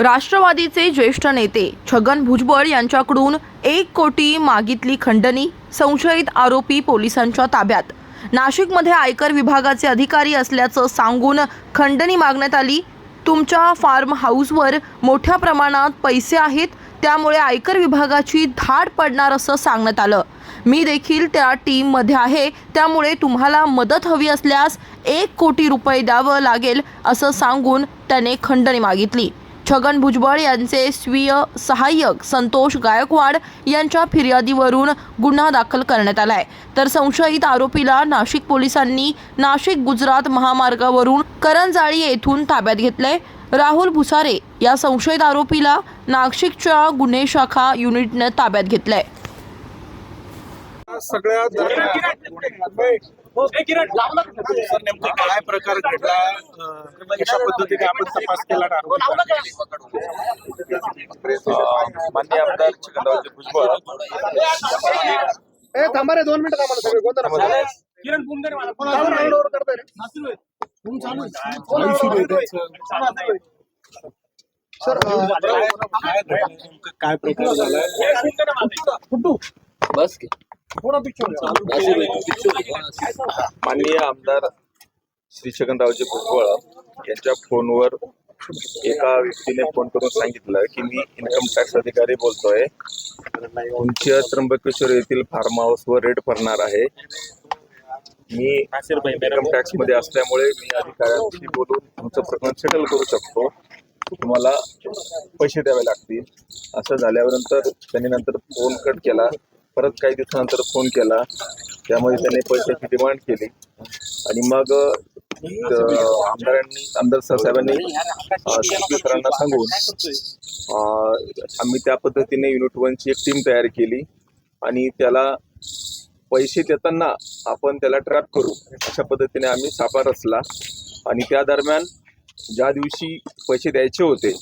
राष्ट्रवादीचे ज्येष्ठ नेते छगन भुजबळ यांच्याकडून एक कोटी मागितली खंडणी संशयित आरोपी पोलिसांच्या ताब्यात. नाशिकमध्ये आयकर विभागाचे अधिकारी असल्याचं सांगून खंडणी मागण्यात आली. तुमच्या फार्म हाऊसवर मोठ्या प्रमाणात पैसे आहेत त्यामुळे आयकर विभागाची धाड पडणार असं सांगण्यात आलं. मी देखील त्या टीममध्ये आहे त्यामुळे तुम्हाला मदत हवी असल्यास एक कोटी रुपये द्यावं लागेल असं सांगून त्याने खंडणी मागितली. छगन भुजबळ यांचे स्वीय सहाय्यक संतोष गायकवाड यांच्या फिर्यादीवरून गुन्हा दाखल करण्यात आलाय. तर संशयित आरोपीला नाशिक पोलिसांनी नाशिक गुजरात महामार्गावरून करंजाळी येथून ताब्यात घेतले राहुल भुसारे या संशयित आरोपीला नाशिकच्या गुन्हे शाखा युनिटनं ताब्यात घेतलंय. सगळ्या सर नेमकं काय प्रकार घडला? कशा पद्धतीने आपण तपास केला मान्य आमदार छगनरावजी भुजबळ. ए थांबा रे दोन मिनिटं थांबा सगळे. कोणतं ओव्हर करताय रे. सर काय प्रकार झाला बस की. माननीय आमदार श्री छगनरावजी भुजबळ यांच्या फोनवर एका व्यक्तीने फोन करून सांगितलं की मी इन्कम टॅक्स अधिकारी बोलतोय. उंच त्र्यंबकेश्वर येथील फार्म हाऊसवर रेड पडणार आहे. मी इन्कम टॅक्समध्ये असल्यामुळे मी अधिकाऱ्यांशी बोलून तुमचं प्रकरण सेटल करू शकतो. तुम्हाला पैसे द्यावे लागतील. असं झाल्यानंतर त्यांनी नंतर फोन कट केला. परत काही दिवसानंतर फोन केला. त्यामध्ये त्याने पैशाची डिमांड केली. आणि मग आमदारांनी आमदार साहेबांनी अं, सरांना सांगून आम्ही त्या पद्धतीने युनिट वनची एक टीम तयार केली. आणि त्याला पैसे देताना आपण त्याला ट्रॅप करू. अशा पद्धतीने आम्ही सापा रचला आणि त्या दरम्यान ज्या दिवशी पैसे द्यायचे होते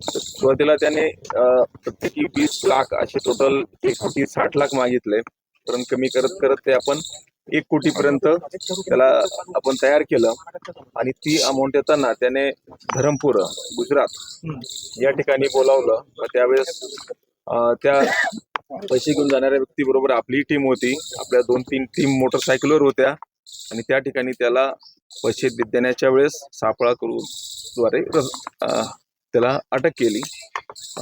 सुरुवातीला त्याने प्रत्येकी वीस लाख असे टोटल एक कोटी साठ लाख मागितले. परंतु कमी करत करत ते आपण एक कोटीपर्यंत त्याला आपण तयार केलं. आणि ती अमाऊंट येताना त्याने धरमपूर गुजरात या ठिकाणी बोलावलं. त्यावेळेस त्या पैसे घेऊन जाणाऱ्या व्यक्तीबरोबर आपली टीम होती. आपल्या दोन तीन टीम मोटरसायकलवर होत्या. आणि त्या ठिकाणी त्याला पैसे देण्याच्या वेळेस सापळा करून द्वारे त्याला अटक केली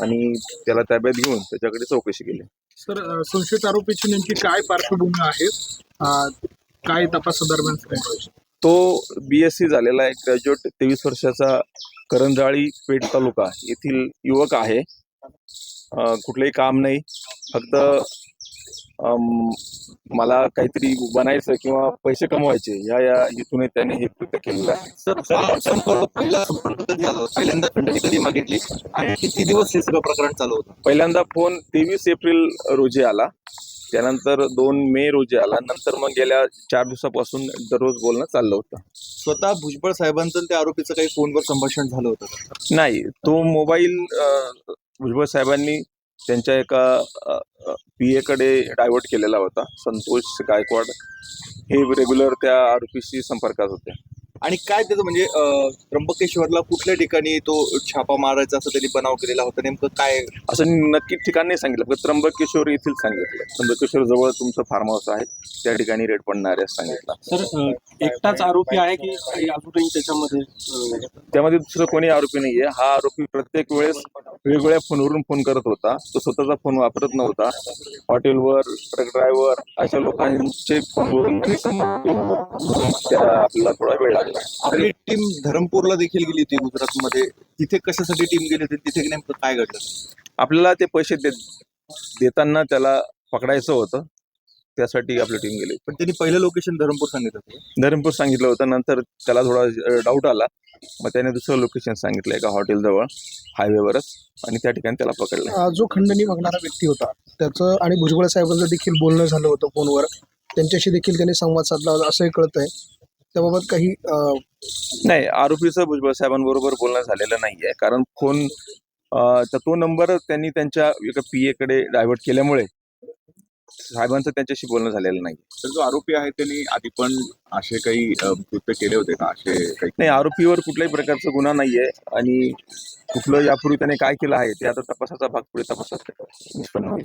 आणि त्याला ताब्यात घेऊन त्याच्याकडे चौकशी केली. सर संशयित आरोपीची नेमकी काय पार्श्वभूमी आहे? काय तपासादरम्यान? तो बी एस सी झालेला आहे ग्रॅज्युएट तेवीस वर्षाचा करंजाळी पेठ तालुका येथील युवक आहे. कुठलंही काम नाही. फक्त मला काहीतरी बनायचं किंवा पैसे कमवायचे या या हेतूने त्याने हे कृत्य केलेलं आहे. सर संपर्क पहिला संपर्क कधी झाला. होता? पहिल्यांदा खंडणी कधी मागितली? आणि किती दिवस हे सगळं प्रकरण चालू होतं? पहिल्यांदा फोन तेवीस एप्रिल रोजी आला. त्यानंतर दोन मे रोजी आला. नंतर मग गेल्या चार दिवसापासून दररोज बोलणं चाललं होतं. स्वतः भुजबळ साहेबांचं त्या आरोपीचं काही फोनवर संभाषण झालं होतं? नाही तो मोबाईल भुजबळ साहेबांनी त्यांच्या एका पी एकडे डायव्हर्ट केलेला होता संतोष गायकवाड. हे रेग्युलर त्या आरोपीशी संपर्कात होते. आणि काय त्याचं म्हणजे अं, त्र्यंबकेश्वरला कुठल्या ठिकाणी तो छापा मारायचा असं त्यांनी बनाव केलेला होता? नेमकं काय? असं नक्की ठिकाण नाही सांगितलं फक्त त्र्यंबकेश्वर येथील सांगितलं. त्र्यंबकेश्वर जवळ तुमचं फार्म हाऊस आहे त्या ठिकाणी रेड पडणार आहे सांगितलं. सर अ, एकटाच आरोपी आहे की काही अजूनही त्याच्यामध्ये अ, त्यामध्ये दुसरं कोणी आरोपी नाहीये. हा आरोपी प्रत्येक वेळेस वेगवेगळ्या फोनवरून फोन करत होता. तो स्वतःचा फोन वापरत नव्हता. हॉटेलवर ट्रक ड्रायव्हर अशा लोकांचे फोनवरून त्याला आपल्याला थोडा वेळ लागला. आपली टीम धरमपूरला देखील गेली होती गुजरातमध्ये. तिथे कशासाठी टीम गेली होती? तिथे नेमकं काय घडलं? आपल्याला ते पैसे देत देताना त्याला पकडायचं होतं. त्यासाठी आपली टीम गेली पण त्यांनी पहिलं लोकेशन धरमपूर सांगितलं होतं. धरमपूर सांगितलं होतं. नंतर त्याला थोडा डाऊट आला. मग त्याने दुसरं लोकेशन सांगितलं एका हॉटेलजवळ हायवेवरच आणि त्या ठिकाणी त्याला पकडलं. अं, जो खंडणी मागणारा व्यक्ती होता त्याचं आणि भुजबळ साहेबांचं देखील बोलणं झालं होतं फोनवर. त्यांच्याशी देखील त्यांनी संवाद साधला होता असंही कळत आहे त्याबाबत काही नाही आरोपीचं भुजबळ साहेबांबरोबर बोलणं झालेलं नाहीये. कारण फोन तर तो नंबर त्यांनी त्यांच्या एका पी कडे डायव्हर्ट केल्यामुळे साहेबांचं त्यांच्याशी बोलणं झालेलं नाही तर जो आरोपी आहे त्यांनी आधी पण असे काही कृत्य केले होते का? असे काही नाही आरोपीवर कुठल्याही प्रकारचा गुन्हा नाहीये आणि कुठलं यापूर्वी त्याने काय केलं आहे ते आता तपासाचा भाग पुढे तपासात निष्पन्न होईल.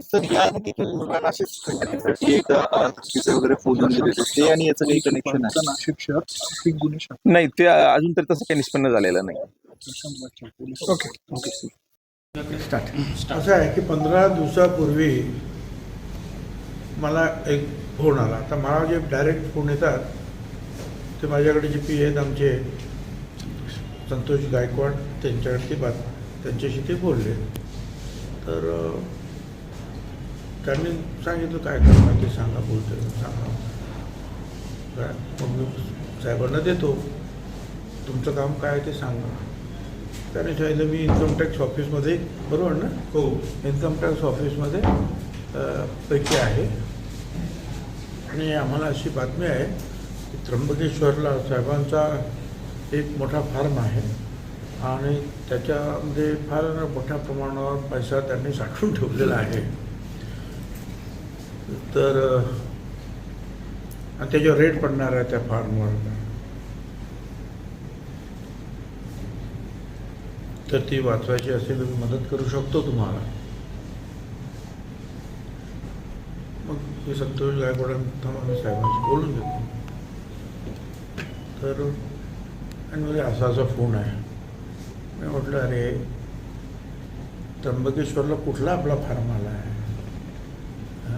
नाही ते अजून तरी तसं काही निष्पन्न झालेलं नाही. ओके. ओके असं आहे की पंधरा दिवसापूर्वी मला एक फोन आला. आता मला जे डायरेक्ट फोन येतात ते माझ्याकडे जे पी आहेत आमचे संतोष गायकवाड त्यांच्याकडे ते बात त्यांच्याशी ते बोलले. तर त्यांनी सांगितलं काय करणार ते सांगा बोलते सांगा. काय? मग मी साहेबांना देतो. तुमचं काम काय आहे ते सांगा. त्याने सांगितलं मी इन्कम टॅक्स ऑफिसमध्ये बरोबर ना? हो. इन्कम टॅक्स ऑफिसमध्ये पैकी आहे. आणि आम्हाला अशी बातमी आहे की त्र्यंबकेश्वरला साहेबांचा एक मोठा फार्म आहे आणि त्याच्यामध्ये फार मोठ्या प्रमाणावर पैसा त्यांनी साठवून ठेवलेला आहे. तर आणि त्याच्यावर रेट पडणार आहे त्या फार्मवर तर ती वाचवायची असेल तर मी मदत करू शकतो तुम्हाला मग मी संतोष गायकवाडांना मी साहेबांशी बोलून घेतो. तर आणि म्हणजे असा असा फोन आहे. मी म्हटलं अरे त्र्यंबकेश्वरला कुठला आपला फार्म आला आहे? हा?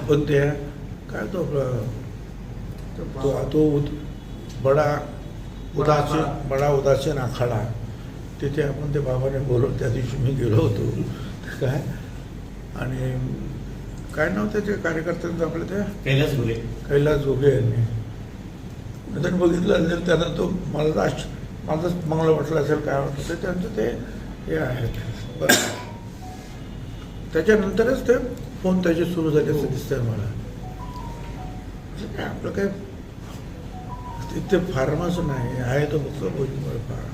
आपण त्या काय तो आपला तो तो उद- बडा उदासीन बडा उदासीन आखाडा तिथे आपण ते बाबाने बोलवलं त्या दिवशी मी गेलो होतो. काय? आणि काय नाव त्याच्या कार्यकर्त्यांचं आपल्या त्या कैलास घुले कैलास जोगे यांनी. त्यांनी बघितलं असेल त्यांना तो मला तर आश्च माझं चांगलं वाटलं असेल काय वाटलं ते त्यांचं ते हे आहे. त्याच्यानंतरच ते फोन त्याचे सुरू झाले असं दिसतंय मला. असं काय आपलं काय? तिथे फार्मच नाही आहे तो फक्त भोजपुर फार्म.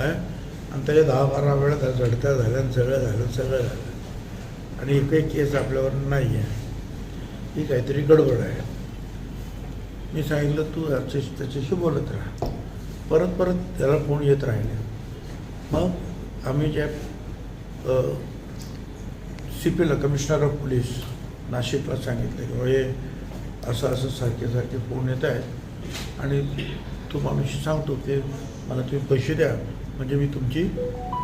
आहे आणि त्याच्या दहा बारा वेळा त्या झडत्या झाल्या सगळं झालं सगळं झालं. आणि एकही केस आपल्यावर नाही आहे ही काहीतरी गडबड आहे. मी सांगितलं तू याच्याशी त्याच्याशी बोलत राहा. परत परत त्याला फोन येत राहिले. मग आम्ही ज्या सी पीला कमिशनर ऑफ पोलीस नाशिकला सांगितलं की हे असं असं सारखे सारखे फोन येत आहेत. आणि तू माणूशी सांगतो की मला तुम्ही पैसे द्या म्हणजे मी तुमची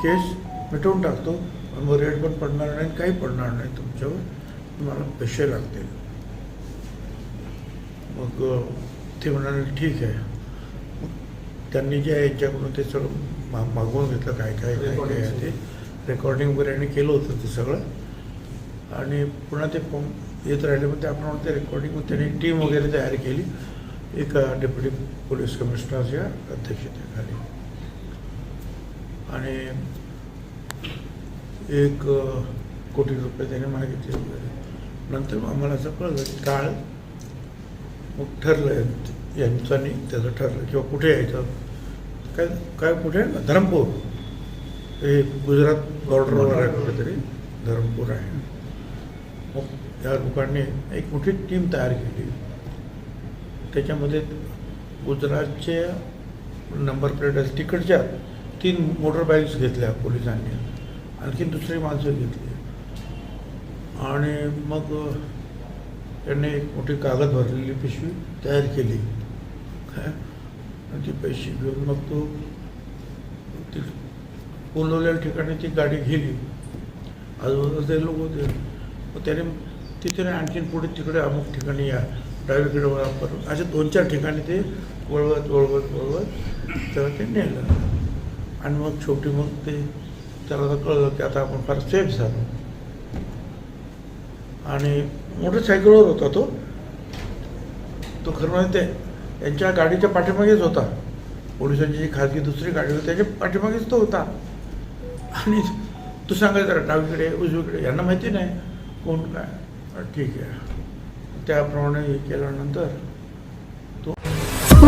केस मिटवून टाकतो रेट पण पडणार नाही आणि काही पडणार नाही तुमच्यावर. मला पैसे लागतील. मग ते म्हणाले ठीक आहे. मग त्यांनी जे आहे यांच्याकडून ते सगळं मा मागवून घेतलं काय काय काय काय आहे ते. रेकॉर्डिंग वगैरे यांनी केलं होतं ते सगळं. आणि पुन्हा ते फोन येत राहिले मग आपण ते रेकॉर्डिंग त्यांनी टीम वगैरे तयार केली. एका डेप्युटी पोलीस कमिशनरच्या अध्यक्षतेखाली. आणि एक कोटी रुपये त्याने मागितले वगैरे नंतर आम्हाला असं कळलं की काळ मग ठरलं यां- यांचं आणि त्याचं ठरलं. किंवा कुठे यायचं? काय काय कुठे? धरमपूर. हे गुजरात बॉर्डरवर आहे कुठेतरी. धरमपूर आहे. मग या लोकांनी एक मोठी टीम तयार केली. त्याच्यामध्ये गुजरातचे नंबर प्लेट तिकडच्या तीन मोटरबाईक्स घेतल्या पोलिसांनी. आणखीन दुसरी माणसं घेतली. आणि मग त्यांनी एक मोठी कागद भरलेली पिशवी तयार केली. काय आणि ती पैसे घेऊन मग तो ती बोलवलेल्या ठिकाणी ती गाडी गेली. आजूबाजूला ते लोक होते मग त्याने तिथे आणखीन पुढे तिकडे अमुक ठिकाणी या डावीकडे वळा परत असे दोन चार ठिकाणी ते वळवत वळवत वळवत तेव्हा ते नेलं. आणि मग शेवटी मग ते त्याला कळलं की आता आपण फार सेफ झालो. आणि मोटरसायकलवर होता तो. तो खरं म्हणजे ते यांच्या गाडीच्या पाठीमागेच होता. पोलिसांची जी खाजगी दुसरी गाडी होती त्याच्या पाठीमागेच तो होता. आणि तू सांगायचं जरा डावीकडे उजवीकडे यांना माहिती नाही कोण काय. ठीक आहे. त्याप्रमाणे हे केल्यानंतर तो